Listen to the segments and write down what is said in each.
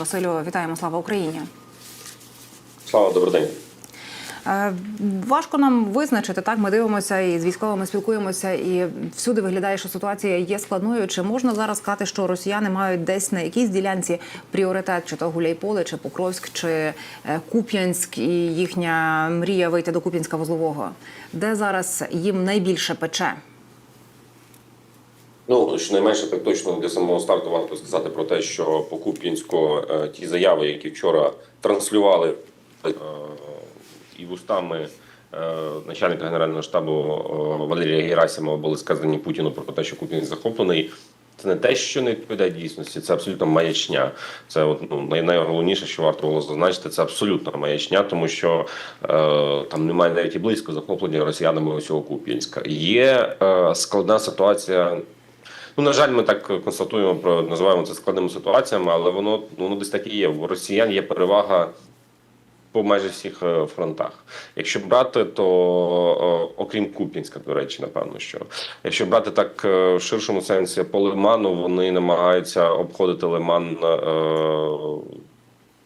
Василю, вітаємо. Слава Україні. Слава, добрий день. Е, Важко нам визначити так. Ми дивимося і з військовими спілкуємося, і всюди виглядає, що ситуація є складною. Чи можна зараз сказати, що росіяни мають десь на якійсь ділянці пріоритет, чи то Гуляйполе, чи Покровськ, чи е, Куп'янськ, і їхня мрія вийти до Куп'янська вузлового, де зараз їм найбільше пече? Ну щонайменше так точно для самого старту варто сказати про те, що по Куп'янську е, ті заяви, які вчора транслювали е, і вустами е, начальника генерального штабу Валерія Герасимова, були сказані Путіну про те, що Куп'янськ захоплений. Це не те, що не відповідає дійсності, це абсолютно маячня. Це от, ну, найголовніше, що варто було зазначити, це абсолютно маячня, тому що е, там немає навіть і близько захоплення росіянами усього Куп'янська. Є е, складна ситуація. Ну, на жаль, ми так констатуємо про називаємо це складними ситуаціями, але воно воно десь так і є. У росіян є перевага по майже всіх е, фронтах. Якщо брати, то е, окрім Куп'янська, до речі, напевно, що якщо брати так е, в ширшому сенсі по Лиману, вони намагаються обходити Лиман.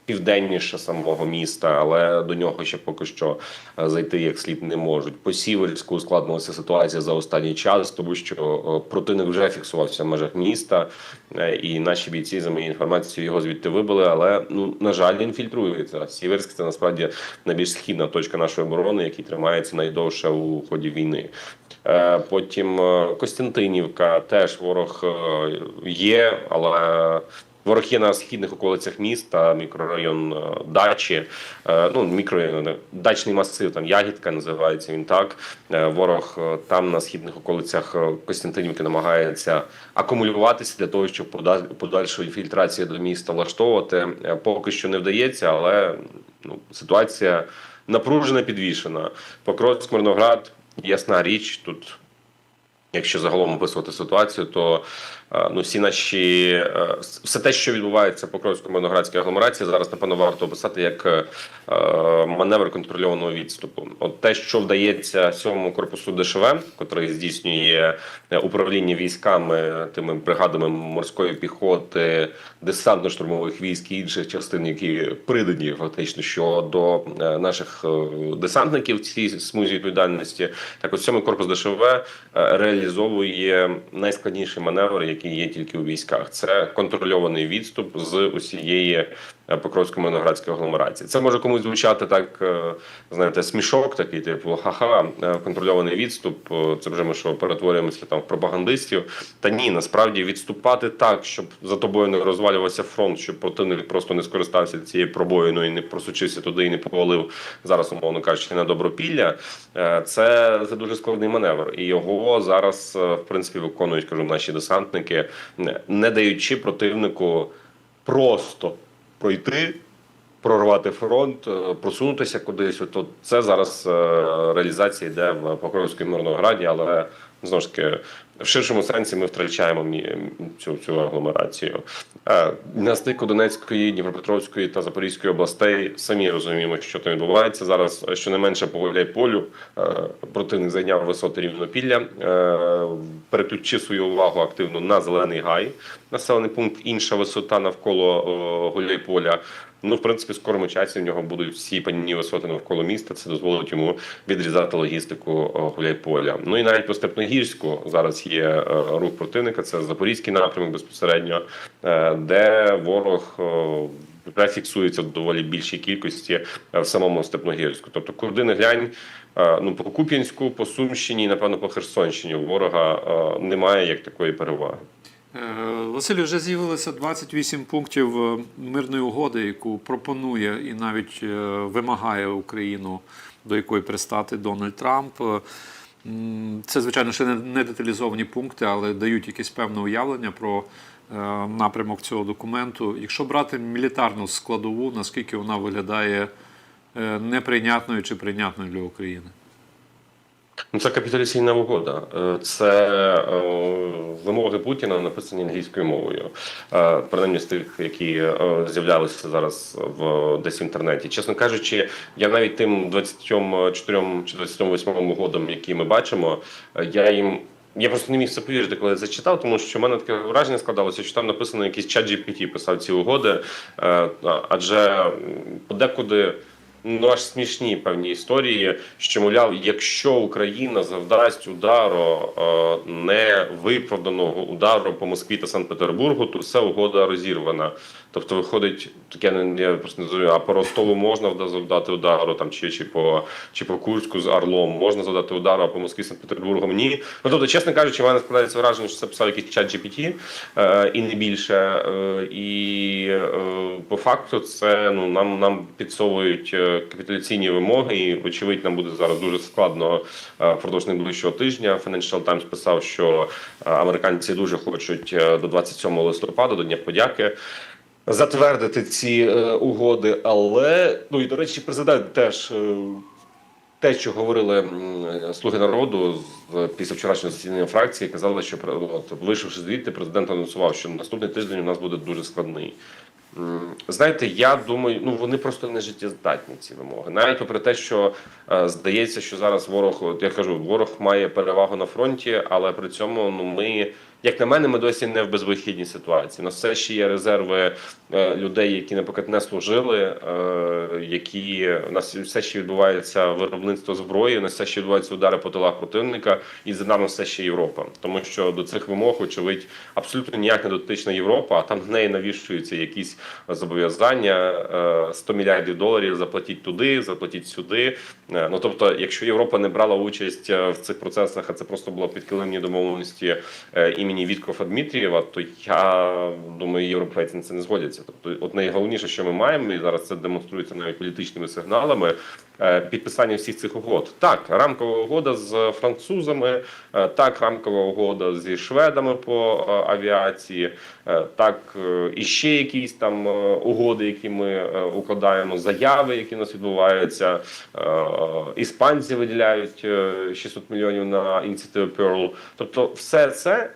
Південніше самого міста, але до нього ще поки що е, зайти як слід не можуть. По Сіверську ускладнилася ситуація за останній час, тому що е, противник вже фіксувався в межах міста, е, і наші бійці за моєю інформацією його звідти вибили. Але ну на жаль, він фільтрується. Сіверськ це насправді найбільш східна точка нашої оборони, який тримається найдовше у ході війни. Потім Костянтинівка теж ворог є, але. Ворог є на східних околицях міста, мікрорайон е, дачі, е, ну мікрорайон, е, дачний масив, там Ягідка називається він так. Ворог там на східних околицях Костянтинівки намагається акумулюватися для того, щоб подаль- подальшої фільтрації до міста влаштовувати. Поки що не вдається, але ну, ситуація напружена, підвішена. Покровськ, Мирноград, ясна річ тут. Якщо загалом описувати ситуацію, то ну всі наші е, все те, що відбувається по Кровсько-Мирноградській агломерації, зараз напевно варто описати як е, маневр контрольованого відступу. От те, що вдається сьомому корпусу ДШВ, котрий здійснює е, управління військами, тими бригадами морської піхоти, десантно-штурмових військ і інших частин, які придані фактично щодо е, наших е, десантників в цій смузі відповідальності. Так, от сьомий корпус ДШВ е, реалізовує найскладніший маневр, який є тільки у військах. Це контрольований відступ з усієї е, Покровсько-Мирноградської агломерації. Це може комусь звучати так, е, знаєте, смішок, такий типу ха-ха, е, контрольований відступ. Це вже ми що перетворюємося там в пропагандистів. Та ні, насправді відступати так, щоб за тобою не розвалювався фронт, щоб противник просто не скористався цією пробоїною і не просучився туди і не повалив зараз, умовно кажучи, на добропілля. Це, це дуже складний маневр, і його зараз в принципі виконують, кажу, наші десантники, не даючи противнику просто пройти. Прорвати фронт, е, просунутися кудись. От це зараз е, реалізація йде в Покровській Мирнограді, але знову ж таки в ширшому сенсі ми втрачаємо цю, цю агломерацію. Е, На стику Донецької, Дніпропетровської та Запорізької областей самі розуміємо, що там відбувається зараз. Щонайменше по Гуляйполю е, противник зайняв висоти рівнопілля, е, переключив свою увагу активно на зелений гай, населений пункт, інша висота навколо е, Гуляйполя. Ну, в принципі, в скорому часі в нього будуть всі панівні висоти навколо міста. Це дозволить йому відрізати логістику е, Гуляйполя. Ну і навіть по Степногірську зараз є е, рух противника. Це Запорізький напрямок безпосередньо, е, де ворог. е, фіксується в доволі більшій кількості в самому Степногірську. Тобто, куди не глянь, ну по Куп'янську, по Сумщині, напевно, по Херсонщині ворога немає як такої переваги. Василю, вже з'явилося 28 пунктів мирної угоди, яку пропонує і навіть вимагає Україну, до якої пристати Дональд Трамп. Це, звичайно, ще не- деталізовані пункти, але дають якесь певне уявлення про е, напрямок цього документу. Якщо брати мілітарну складову, наскільки вона виглядає е, неприйнятною чи прийнятною для України? Ну, це капіталізаційна угода. Е, Це вимоги Путіна написані англійською мовою, Е, принаймні з тих, які е, з'являлися зараз в десь в інтернеті. Чесно кажучи, я навіть тим 24 чи 28 угодам, які ми бачимо, е, я їм Я просто не міг це повірити, коли я це читав, тому що в мене таке враження складалося, що там написано якийсь чат GPT писав ці угоди, адже подекуди. Ну, аж смішні певні історії, що мовляв, якщо Україна завдасть удару е, невиправданого удару по Москві та Санкт-Петербургу, то все угода розірвана. Тобто виходить, таке не я просто не розумію, а по Ростову можна вда- завдати удару там чи, чи по чи по Курську з Орлом, можна завдати удару, а по Москві Санкт-Петербургом ні. Ну тобто, чесно кажучи, в мене складається враження, що це писав якийсь чат GPT е, і не більше. Е, і е, по факту це ну нам нам підсовують е, капітуляційні вимоги, і вочевидь нам буде зараз дуже складно е, впродовж найближчого тижня. Financial Times писав, що е, американці дуже хочуть е, до 27 листопада, до Дня подяки. Затвердити ці е, угоди, але ну і до речі, президент теж е, те, що говорили м, слуги народу з після вчорашнього засідання фракції, казали, що от, вийшовши звідти, президент анонсував, що наступний тиждень у нас буде дуже складний. Знаєте, я думаю, ну вони просто не життєздатні ці вимоги. Навіть попри те, що е, здається, що зараз ворог, от я кажу, ворог має перевагу на фронті, але при цьому ну ми. Як на мене, ми досі не в безвихідній ситуації. У нас все ще є резерви е, людей, які, наприклад, не служили, е, які у нас все ще відбувається виробництво зброї, у нас все ще відбуваються удари по тилах противника, і за нами все ще Європа. Тому що до цих вимог, очевидь, абсолютно ніяк не дотична Європа, а там в неї навішуються якісь зобов'язання е, 100 мільярдів доларів заплатіть туди, заплатіть сюди. Е, Ну тобто, якщо Європа не брала участь е, в цих процесах, а це просто було підкилимні домовленості е, імені Віткофа Дмитрієва, то я думаю, європейці на це не згодяться. Тобто, от найголовніше, що ми маємо, і зараз це демонструється навіть політичними сигналами. е, Підписання всіх цих угод. Так, рамкова угода з французами, е, так, рамкова угода зі шведами по е, авіації, так і ще якісь там угоди, які ми укладаємо, заяви, які у нас відбуваються. Іспанці виділяють е, 600 мільйонів на ініціативу Pearl. Тобто, все це.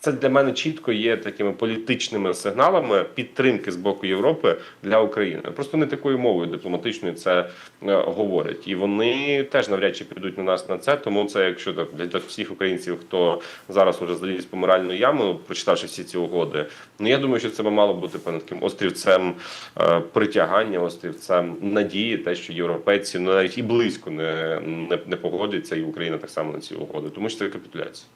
Це для мене чітко є такими політичними сигналами підтримки з боку Європи для України. Просто не такою мовою дипломатичною це е, говорять, і вони теж навряд чи підуть на нас на це. Тому це, якщо так для всіх українців, хто зараз уже заліз по моральну яму, прочитавши всі ці угоди, ну я думаю, що це би мало бути певним таким острівцем е, притягання, острівцем надії, те, що європейці ну, навіть і близько не, не, не погодяться, і Україна так само на ці угоди, тому що це капітуляція.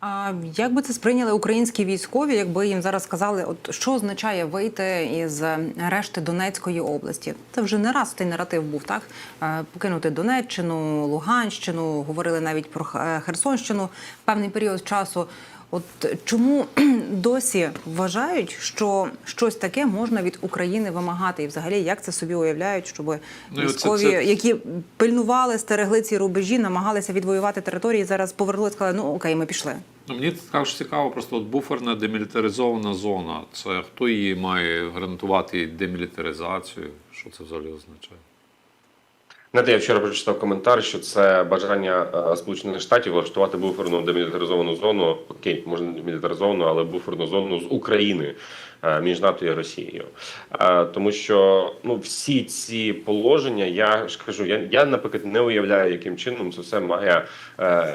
А як би це сприйняли українські військові, якби їм зараз сказали, от що означає вийти із решти Донецької області? Це вже не раз цей наратив був так. Е, Покинути Донеччину, Луганщину, говорили навіть про Херсонщину певний період часу. От чому досі вважають, що щось таке можна від України вимагати, і взагалі як це собі уявляють, щоб Ну, військові, це- які пильнували, стерегли ці рубежі, намагалися відвоювати території, зараз повернули, сказали, ну окей, ми пішли. Ну, мені також цікаво, просто от буферна демілітаризована зона. Це хто її має гарантувати демілітаризацію? Що це взагалі означає? Знаєте, я вчора прочитав коментар, що це бажання е, Сполучених Штатів влаштувати буферну демілітаризовану зону, окей, може не демілітаризовану, але буферну зону з України е, між НАТО і Росією. Е, Тому що ну всі ці положення, я ж кажу, я, я наприклад не уявляю, яким чином це все має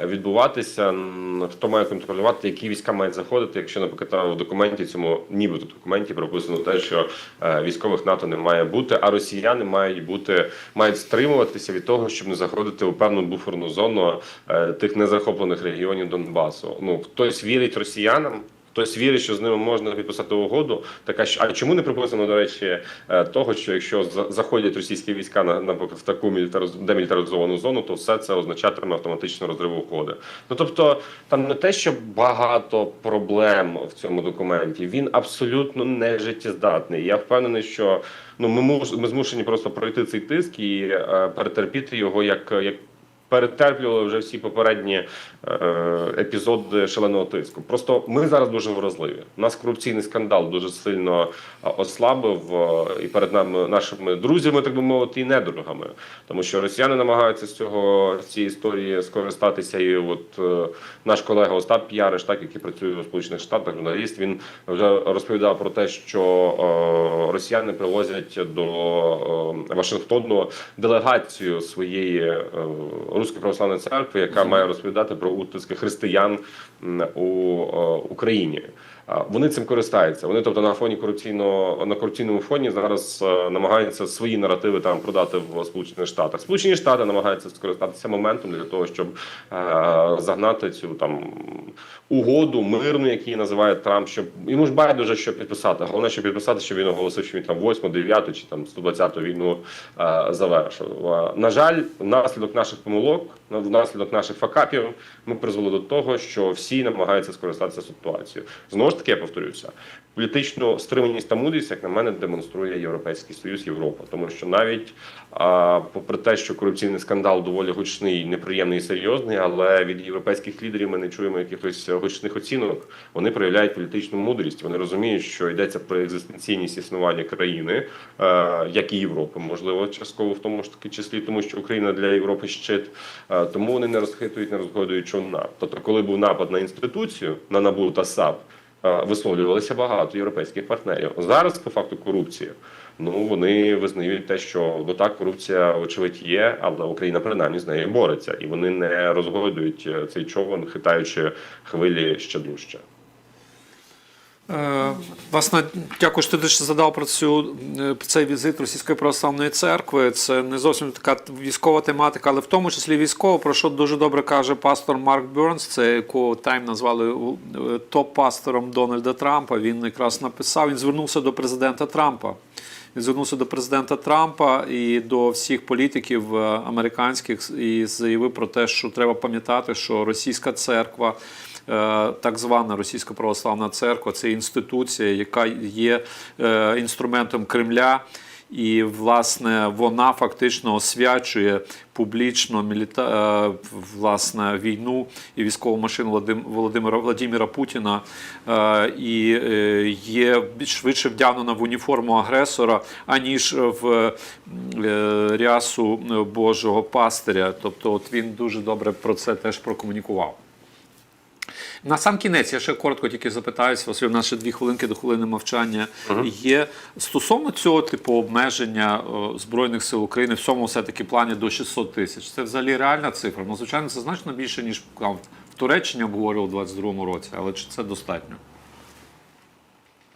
відбуватися. Хто має контролювати, які війська мають заходити, якщо, наприклад, в документі цьому нібито документі прописано те, що військових НАТО не має бути, а росіяни мають бути мають стримуватися від того, щоб не заходити у певну буферну зону е, тих незахоплених регіонів Донбасу. Ну хтось вірить росіянам. Хтось вірить, що з ними можна підписати угоду. Така що а чому не приписано, до речі, е, того, що якщо за- заходять російські війська на наприклад в таку мілітариз- демілітаризовану зону, то все це означатиме автоматично розрив угоди. Ну тобто, там не те, що багато проблем в цьому документі. Він абсолютно не життєздатний. Я впевнений, що ну ми мож, ми змушені просто пройти цей тиск і е, перетерпіти його як. як Перетерплювали вже всі попередні е, епізоди шаленого тиску. Просто ми зараз дуже вразливі. Нас корупційний скандал дуже сильно е, ослабив е, і перед нами нашими друзями, так би мовити, і недорогами. Тому що росіяни намагаються з цього цієї історії скористатися. І от наш колега Остап Яриш, так який працює у Сполучених Штатах, журналіст, він вже розповідав про те, що росіяни привозять до Вашингтону делегацію своєї Руської православної церкви, яка має розповідати про утиски християн у е, Україні. Вони цим користаються. Вони, тобто, на фоні корупційного на корупційному фоні зараз е, намагаються свої наративи там продати в Сполучених Штатах. Сполучені Штати намагаються скористатися моментом для того, щоб е, загнати цю там угоду мирну, який називає Трамп, щоб йому ж байдуже, що підписати. Головне, що підписати, щоб він оголосив, що він там 8, 9 чи там 120 війну е, завершив. На жаль, внаслідок наших помилок, на- внаслідок наших факапів, ми призвели до того, що всі намагаються скористатися ситуацією. Знову ж таки, я повторюся, політичну стриманість та мудрість, як на мене, демонструє Європейський Союз, Європа, тому що навіть а, попри те, що корупційний скандал доволі гучний, неприємний і серйозний, але від європейських лідерів ми не чуємо якихось гучних оцінок. Вони проявляють політичну мудрість. Вони розуміють, що йдеться про екзистенційність існування країни, е, як і Європи, можливо, частково в тому ж таки числі, тому що Україна для Європи щит. Е, тому вони не розхитують, не розгодують човна. Тобто, коли був напад на інституцію на НАБУ та САП, висловлювалися багато європейських партнерів. Зараз по факту корупції. Ну вони визнають те, що ну так корупція очевидь є, але Україна принаймні з нею бореться, і вони не розгойдують е, цей човен, хитаючи хвилі ще дужче. Е, Власне, дякую, що ти ще задав про цю е, цей візит Російської православної церкви. Це не зовсім така військова тематика, але в тому числі військова, про що дуже добре каже пастор Марк Бюрнс, це якого Тайм назвали е, топ-пастором Дональда Трампа. Він якраз написав, він звернувся до президента Трампа. Він звернувся до президента Трампа і до всіх політиків американських і заявив про те, що треба пам'ятати, що російська церква. Е, так звана Російська православна церква це інституція, яка є е, інструментом Кремля, і власне вона фактично освячує публічно міліта... е, власне війну і військову машину Володимира Владимира Путіна і є швидше вдягнена в уніформу агресора, аніж в рясу Божого пастиря. Тобто, от він дуже добре про це теж прокомунікував. На сам кінець я ще коротко тільки запитаюся, Василь, у нас ще дві хвилинки до хвилини мовчання. Є стосовно цього типу обмеження о, Збройних сил України в цьому все-таки плані до 600 тисяч. Це взагалі реальна цифра. Ну, звичайно, це значно більше, ніж там, в Туреччині обговорювали у 22-му році, але чи це достатньо?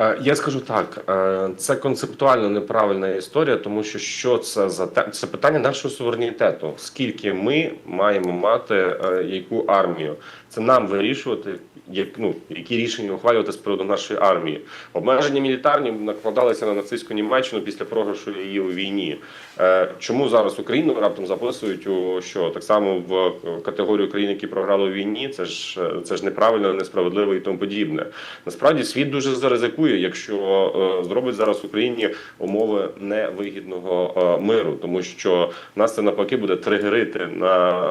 Е, Я скажу так, е, це концептуально неправильна історія, тому що що це за те? Це питання нашого суверенітету. Скільки ми маємо мати е, яку армію? Це нам вирішувати, як ну які рішення ухвалювати з приводу нашої армії. Обмеження мілітарні накладалися на нацистську Німеччину після програшу її у війні. Е, Чому зараз Україну раптом записують у що так само в категорію країн, які програли у війні? Це ж е, це ж неправильно, несправедливо і тому подібне. Насправді світ дуже заризикує, якщо е, зробить зараз Україні умови невигідного е, миру, тому що нас це навпаки буде тригерити на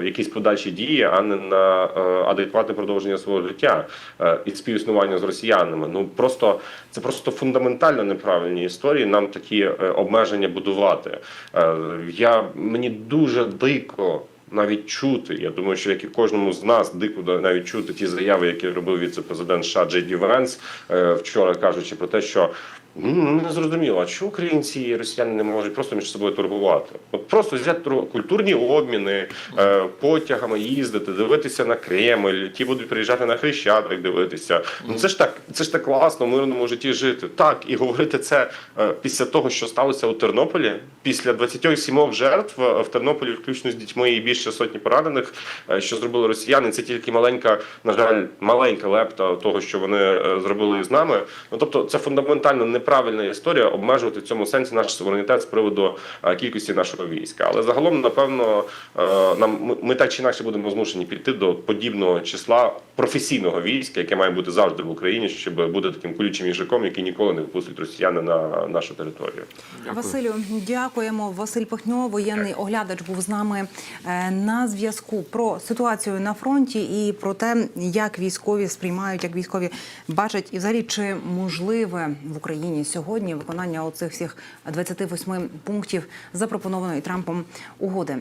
е, якісь подальші дії, а не на е, адекватне продовження свого життя е, і співіснування з росіянами. Ну просто це просто фундаментально неправильні історії. Нам такі е, обмеження будувати. Е, Я мені дуже дико. Навіть чути, я думаю, що як і кожному з нас дико навіть чути ті заяви, які робив віце-президент США Джей Ді Венс е, вчора, кажучи про те, що не зрозуміло, а українці і росіяни не можуть просто між собою торгувати? От просто взяти культурні обміни, е, потягами їздити, дивитися на Кремль, ті будуть приїжджати на Хрещатик дивитися. Ну це ж так, це ж так класно в мирному житті жити. Так, і говорити це е, після того, що сталося у Тернополі, після 27 жертв е, в Тернополі, включно з дітьми і більше сотні поранених, що зробили росіяни. Це тільки маленька, на жаль, маленька лепта того, що вони зробили із нами. Ну тобто, це фундаментально неправильна історія обмежувати в цьому сенсі наш суверенітет з приводу е, кількості нашого війська. Але загалом, напевно, е, нам ми, так чи інакше будемо змушені піти до подібного числа професійного війська, яке має бути завжди в Україні, щоб бути таким колючим їжаком, який ніколи не впустить росіяни на нашу територію. Дякую. Василю, дякуємо. Василь Пихньо, воєнний оглядач, був з нами е, на зв'язку про ситуацію на фронті і про те, як військові сприймають, як військові бачать, і взагалі чи можливе в Україні сьогодні виконання оцих всіх 28 пунктів запропонованої Трампом угоди.